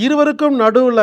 இருவருக்கும் நடுவுல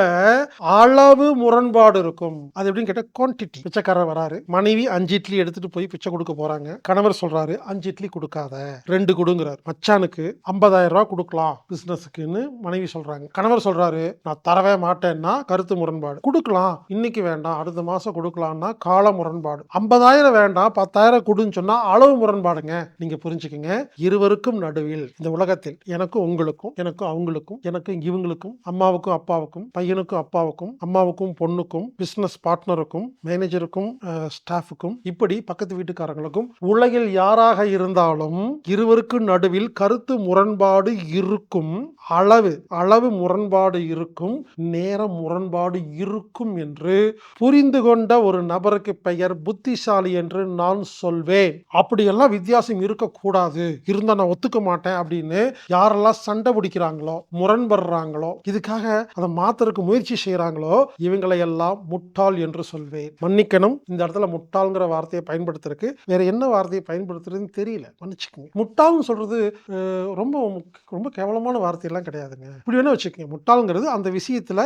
அளவு முரண்பாடு இருக்கும். அது எப்படின்னு கேட்டா குவான்டிட்டி பிச்சைக்காரர் வராரு. மனைவி அஞ்சு இட்லி எடுத்துட்டு போய் பிச்சை கொடுக்க போறாங்க. கணவர் சொல்றாரு அஞ்சு இட்லி கொடுக்காத. ரெண்டு கொடுங்கிறார். மச்சானுக்கு ஐம்பதாயிரம் ரூபாய் கொடுக்கலாம் பிசினஸுக்குன்னு மனைவி சொல்றாங்க. கணவர் சொல்றாரு நான் தரவே மாட்டேன்னா கருத்து முரண்பாடு. கொடுக்கலாம். இன்னைக்கு வேண்டாம். அடுத்த மாசம் கொடுக்கலாம்னா கால முரண்பாடு. ஐம்பதாயிரம் வேண்டாம். பத்தாயிரம் கொடுன்னு சொன்னா அளவு முரண்பாடுங்க. நீங்க புரிஞ்சுக்கங்க. இருவருக்கும் நடுவில் இந்த உலகத்தில் எனக்கும் உங்களுக்கும் எனக்கும் அவங்களுக்கும் எனக்கும் இவங்களுக்கும் அம்மாவுக்கும் அப்பாவுக்கும் பையனுக்கும் அப்பாவுக்கும் அம்மாவுக்கும் பொண்ணுக்கும் பிஸ்னஸ் பார்ட்னருக்கும் மேனேஜருக்கும் ஸ்டாஃபுக்கும் இப்படி பக்கத்து வீட்டுக்காரங்களுக்கும் உலகில் யாராக இருந்தாலும் இருவருக்கும் நடுவில் கருத்து முரண்பாடு இருக்கும் அளவு அளவு முரண்பாடு இருக்கும் நேர முரண்பாடு இருக்கும் என்று புரிந்து கொண்ட ஒரு நபருக்கு பெயர் புத்திசாலி என்று நான் சொல்வேன். அப்படியெல்லாம் வித்தியாசம் இருக்கக்கூடாது. இருந்தா நான் ஒத்துக்க மாட்டேன் அப்படின்னு யாரெல்லாம் சண்டை பிடிக்கிறாங்களோ முரண்படுறாங்களோ இதுக்கு எதற்காக அதை மாத்துறதுக்கு முயற்சி செய்கிறாங்களோ இவங்களை எல்லாம் முட்டாள் என்று சொல்வேன். மன்னிக்கணும் இந்த இடத்துல முட்டாள்ங்கிற வார்த்தையை பயன்படுத்துறதுக்கு வேற என்ன வார்த்தையை பயன்படுத்துறதுன்னு தெரியல. மன்னிச்சுக்கோங்க. முட்டாள்னு சொல்றது ரொம்ப ரொம்ப கேவலமான வார்த்தையெல்லாம் கிடையாதுங்க. இப்படி வேணா வச்சுக்கோங்க. முட்டாள்ங்கிறது அந்த விஷயத்துல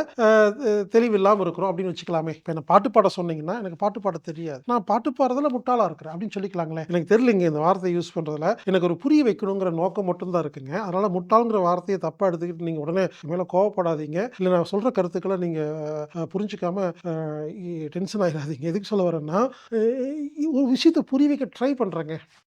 தெளிவில்லாமல் இருக்கிறோம் அப்படின்னு வச்சுக்கலாமே. இப்போ என்ன பாட்டு பாட சொன்னீங்கன்னா எனக்கு பாட்டு பாட தெரியாது. நான் பாட்டு பாடுறதுல முட்டாளா இருக்கிறேன் அப்படின்னு சொல்லிக்கலாங்களே. எனக்கு தெரியலங்க இந்த வார்த்தையை யூஸ் பண்றதுல. எனக்கு ஒரு புரிய வைக்கணுங்கிற நோக்கம் மட்டும்தான் இருக்குங்க. அதனால முட்டாளுங்கிற வார்த்தையை தப்பா எடுத்துக்கிட்டு நீங்க உடனே மேல கோவப்படாது கோவப்படாதீங்க இல்லை நான் சொல்ற கருத்துக்களை நீங்கள் அஹ், புரிஞ்சுக்காம டென்ஷன் ஆயிடாதீங்க எதுக்கு சொல்ல வரேன்னா ஒரு விஷயத்தை புரிய வைக்க ட்ரை பண்றேங்க.